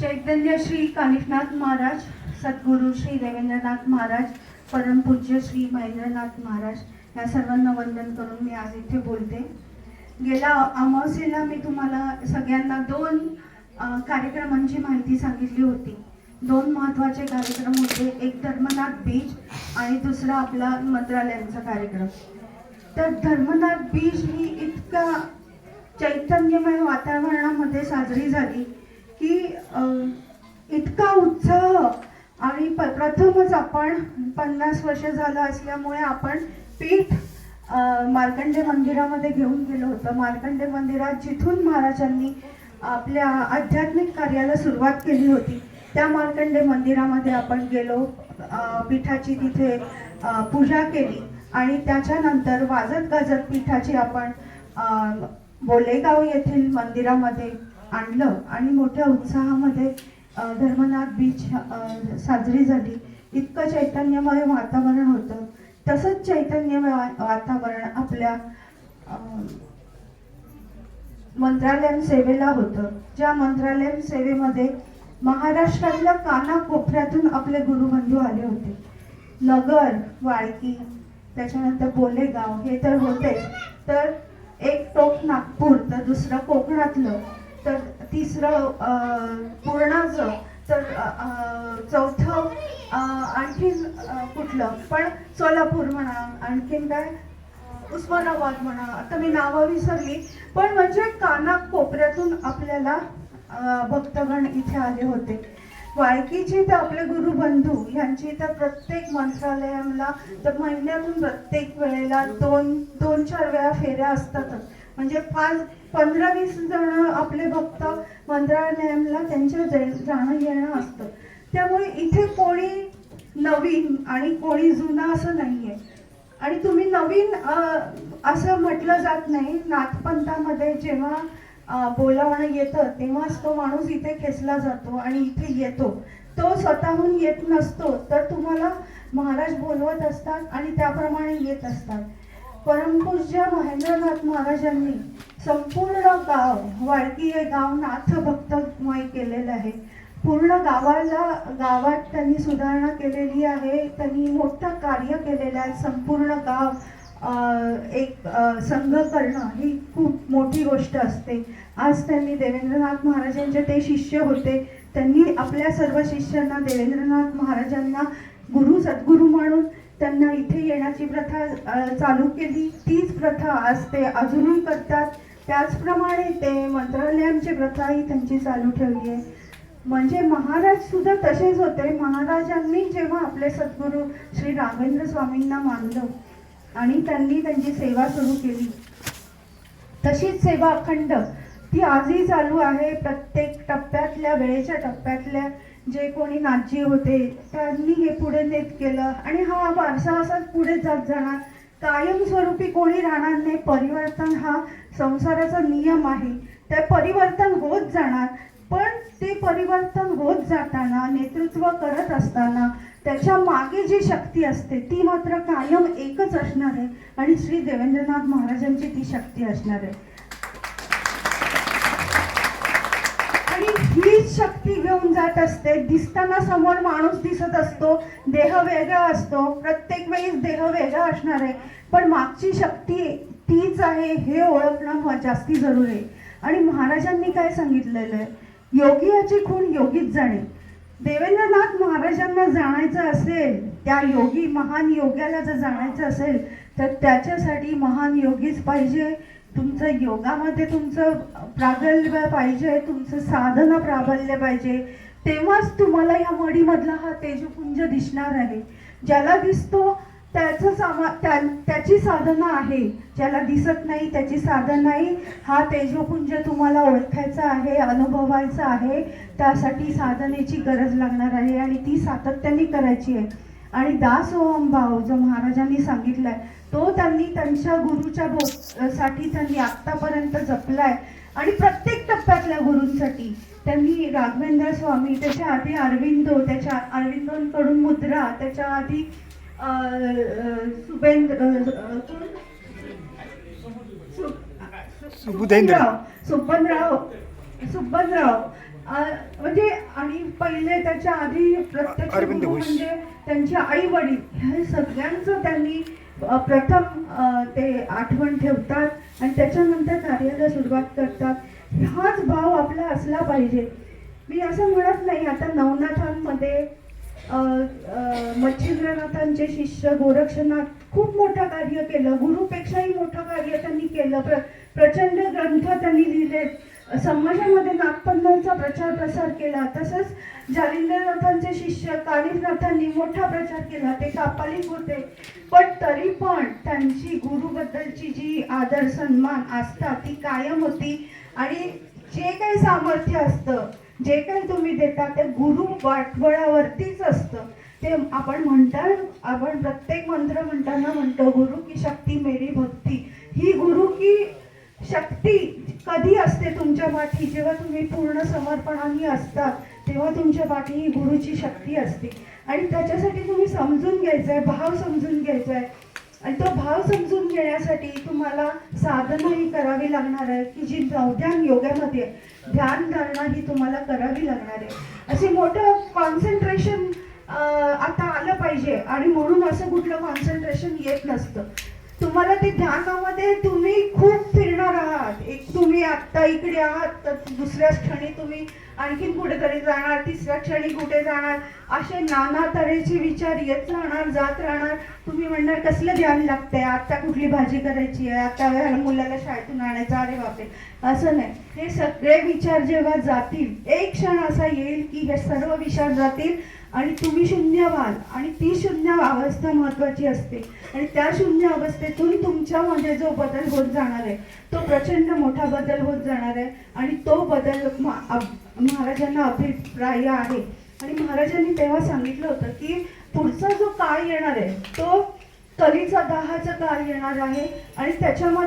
चैतन्य श्री कानिफनाथ महाराज सद्गुरू श्री देवेंद्रनाथ महाराज परमपूज्य श्री महेंद्रनाथ महाराज या सर्वांना वंदन करून मी आज इथे बोलते. गेल्या अमावस्येला मी तुम्हाला सगळ्यांना दोन कार्यक्रमांची माहिती सांगितली होती. दोन महत्त्वाचे कार्यक्रम होते एक धर्मनाथ बीच आणि दुसरा आपला मंत्रालयांचा कार्यक्रम. तर धर्मनाथ बीच ही इतका चैतन्यमय वातावरणामध्ये साजरी झाली की इतका उत्साह. आणि प प्रथमच आपण पन्नास वर्ष झालं असल्यामुळे आपण पीठ मार्कंडे मंदिरामध्ये घेऊन गेलो होतो. मार्कंडे मंदिरात जिथून महाराजांनी आपल्या आध्यात्मिक कार्याला सुरुवात केली होती त्या मार्कंडे मंदिरामध्ये आपण गेलो. पीठाची तिथे पूजा केली आणि त्याच्यानंतर वाजत गाजत पीठाची आपण बोलेगाव येथील मंदिरामध्ये आणलं. आणि मोठ्या उत्साहामध्ये धर्मनाथ बीच साजरी झाली. इतकं चैतन्यमय वातावरण होतं. तसंच चैतन्यमय वातावरण आपल्या अ, मंत्रालयन सेवेला होतं. ज्या मंत्रालयन सेवेमध्ये महाराष्ट्रातल्या कानाकोपऱ्यातून आपले गुरुबंधू आले होते. नगर वाळकी त्याच्यानंतर बोलेगाव हे तर होतेच. तर एक टोक नागपूर तर दुसरं कोकणातलं. तर तिसरं पूर्णाचं तर चौथं आणखीन कुठलं? पण सोलापूर म्हणा आणखीन काय? उस्मानाबाद म्हणा आता मी नावं विसरली. पण म्हणजे काना कोपऱ्यातून आपल्याला भक्तगण इथे आले होते. वायकीचे तर आपले गुरुबंधू यांची तर प्रत्येक मंत्रालयाला तर महिन्यातून प्रत्येक वेळेला दोन दोन चार वेळा फेऱ्या असतातच. म्हणजे पाच पंधरा वीस जण आपले भक्त मंत्रालयाला त्यांच्या जाणं येणं असतं. त्यामुळे इथे कोणी नवीन आणि कोणी जुना असं नाहीये. आणि तुम्ही नवीन असं म्हटलं जात नाही. नाथपंथामध्ये जेव्हा बोलावणं येतं तेव्हाच तो माणूस इथे खेचला जातो आणि इथे येतो. तो स्वतःहून येत नसतो तर तुम्हाला महाराज बोलवत असतात आणि त्याप्रमाणे येत असतात. परमपूज्य महेंद्रनाथ महाराजांनी संपूर्ण गाव वाळकी हे गाव नाथ भक्तमय केलेलं आहे. पूर्ण गावाला गावात त्यांनी सुधारणा केलेली आहे. त्यांनी मोठं कार्य केलेलं आहे. संपूर्ण गाव एक संघ करणं ही खूप मोठी गोष्ट असते. आज त्यांनी देवेंद्रनाथ महाराजांचे ते शिष्य होते. त्यांनी आपल्या सर्व शिष्यांना देवेंद्रनाथ महाराजांना गुरु सद्गुरू म्हणून त्यांना इथे येण्याची प्रथा चालू केली. तीच प्रथा आज ते अजूनही करतात. त्याचप्रमाणे ते मंत्रालयांची प्रथाही त्यांची चालू ठेवली आहे. म्हणजे महाराज सुद्धा तसेच होते. महाराजांनी जेव्हा आपले सद्गुरू श्री राघवेंद्र स्वामींना मानलं आणि त्यांनी त्यांची सेवा सुरू केली तशीच सेवा अखंड ती आजही चालू आहे. प्रत्येक टप्प्यातल्या वेळेच्या टप्प्यातल्या जे कोणी नाजी होते त्यांनी हे पुढे नेत केलं. आणि हा वारसा असाच पुढे जात जाणार. कायमस्वरूपी कोणी राहणार नाही. परिवर्तन हा संसाराचा नियम आहे. ते परिवर्तन होत जाणार. पण ते परिवर्तन होत जाताना नेतृत्व करत असताना त्याच्यामागे जी शक्ती असते ती मात्र कायम एकच असणार आहे. आणि श्री देवेंद्रनाथ महाराजांची ती शक्ती असणार आहे. हीच शक्ती घेऊन जात असते. दिसताना समोर माणूस दिसत असतो. देह वेगळा असतो. प्रत्येक वेळी देह वेगळा असणार आहे. पण मागची शक्ती तीच आहे हे ओळखणं जास्ती जरुरी आहे. आणि महाराजांनी काय सांगितलेलं आहे? योगियाची खूण योगीच जाणे. देवेंद्रनाथ महाराजांना जाणायचं असेल त्या योगी महान योग्याला जर जाणायचं असेल तर त्याच्यासाठी महान योगीच पाहिजे. तुमचं योगामध्ये तुमचं प्राबल्य पाहिजे तुमचं साधना प्राबल्य पाहिजे. तेव्हाच तुम्हाला या मडीमधला हा तेजपुंज दिसणार आहे. ज्याला दिसतो त्याचं सामा त्या त्याची साधना आहे. ज्याला दिसत नाही त्याची साधना नाही. हा तेजपुंज तुम्हाला ओळखायचा आहे अनुभवायचा आहे. त्यासाठी साधनेची गरज लागणार आहे आणि ती सातत्याने करायची आहे. आणि दास ओम भाव जो महाराजांनी सांगितलाय तो त्यांनी त्यांच्या गुरुच्या भो साठी त्यांनी आत्तापर्यंत जपलाय आणि प्रत्येक टप्प्यातल्या गुरूंसाठी त्यांनी राघवेंद्र स्वामी त्याच्या आधी अरविंदो त्याच्या अरविंदोंकडून मुद्रा त्याच्या आधी सुबेंद्र अं, कोण? सु- सुबुधेंद्र. सुबनराव सुबनराव सुबनराव आ, म्हणजे आणि पहिले त्याच्या आधी प्रत्यक्ष. म्हणजे त्यांचे आई वडील ह्या सगळ्यांचं त्यांनी प्रथम ते आठवण ठेवतात आणि त्याच्यानंतर कार्याला सुरुवात करतात. हाच भाव आपला असला पाहिजे. मी असं म्हणत नाही आता नवनाथांमध्ये मच्छिंद्रनाथांचे शिष्य गोरक्षनाथ खूप मोठं कार्य केलं. गुरुपेक्षाही मोठं कार्य त्यांनी केलं. प्र प्रचंड ग्रंथ त्यांनी लिहिले समाजामध्ये नागपंथांचा प्रचार प्रसार केला. तसंच जालिंद्रनाथांचे शिष्य कालिनाथांनी मोठा प्रचार केला. ते कापालिक होते. पण तरी पण त्यांची गुरुबद्दलची जी आदर सन्मान आस्था ती कायम होती. आणि जे काही सामर्थ्य असतं जे काही तुम्ही देता ते गुरु वाटबळावरतीच असतं. ते आपण म्हणतात आपण प्रत्येक मंत्र म्हणताना म्हणतो गुरु की शक्ती मेरी भक्ती. ही गुरु की शक्ती कधी असते तुमच्या पाठी? जेव्हा तुम्ही पूर्ण समर्पणाने असतात तेव्हा तुमच्या पाठी ही गुरुची शक्ती असते. आणि त्याच्यासाठी तुम्ही समजून घ्यायचं आहे भाव समजून घ्यायचा आहे आणि तो भाव समजून घेण्यासाठी तुम्हाला साधनाही करावी लागणार आहे की जी नवध्यान योगामध्ये ध्यान धारणा ही तुम्हाला करावी लागणार आहे. असे मोठं कॉन्सन्ट्रेशन आता आलं पाहिजे. आणि म्हणून असं कुठलं कॉन्सन्ट्रेशन येत नसतं. तुम्हाला ते ध्यानामध्ये तुम्ही खूप फिरणार आहात. एक तुम्ही आत्ता इकडे आहात तर दुसऱ्या क्षणी तुम्ही आणखीन कुठेतरी जाणार तिसऱ्या क्षणी कुठे जाणार? असे नाना तऱ्हेचे विचार येत राहणार जात राहणार. तुम्ही म्हणणार कसलं ध्यान लागतंय? आता कुठली भाजी करायची आहे? आता ह्या मुलाला शाळेतून आणायचं? अरे बापरे! असं नाही. हे सगळे विचार जेव्हा जातील एक क्षण असा येईल की हे सर्व विचार जातील. आणि तुम्ही शून्य व्हाल आणि ती शून्य अवस्था महत्वाची असते. आणि त्या शून्य अवस्थेतून तुमच्यामध्ये जो बदल होत जाणार आहे तो प्रचंड मोठा बदल होत जाणार आहे. आणि तो बदल महाराजांना अभिप्राय आहे. आणि महाराजांनी तेव्हा सांगितलं होतं की पुढचा जो काळ येणार आहे तो कलीचा दहाचा काळ येणार आहे. आणि त्याच्यामध्ये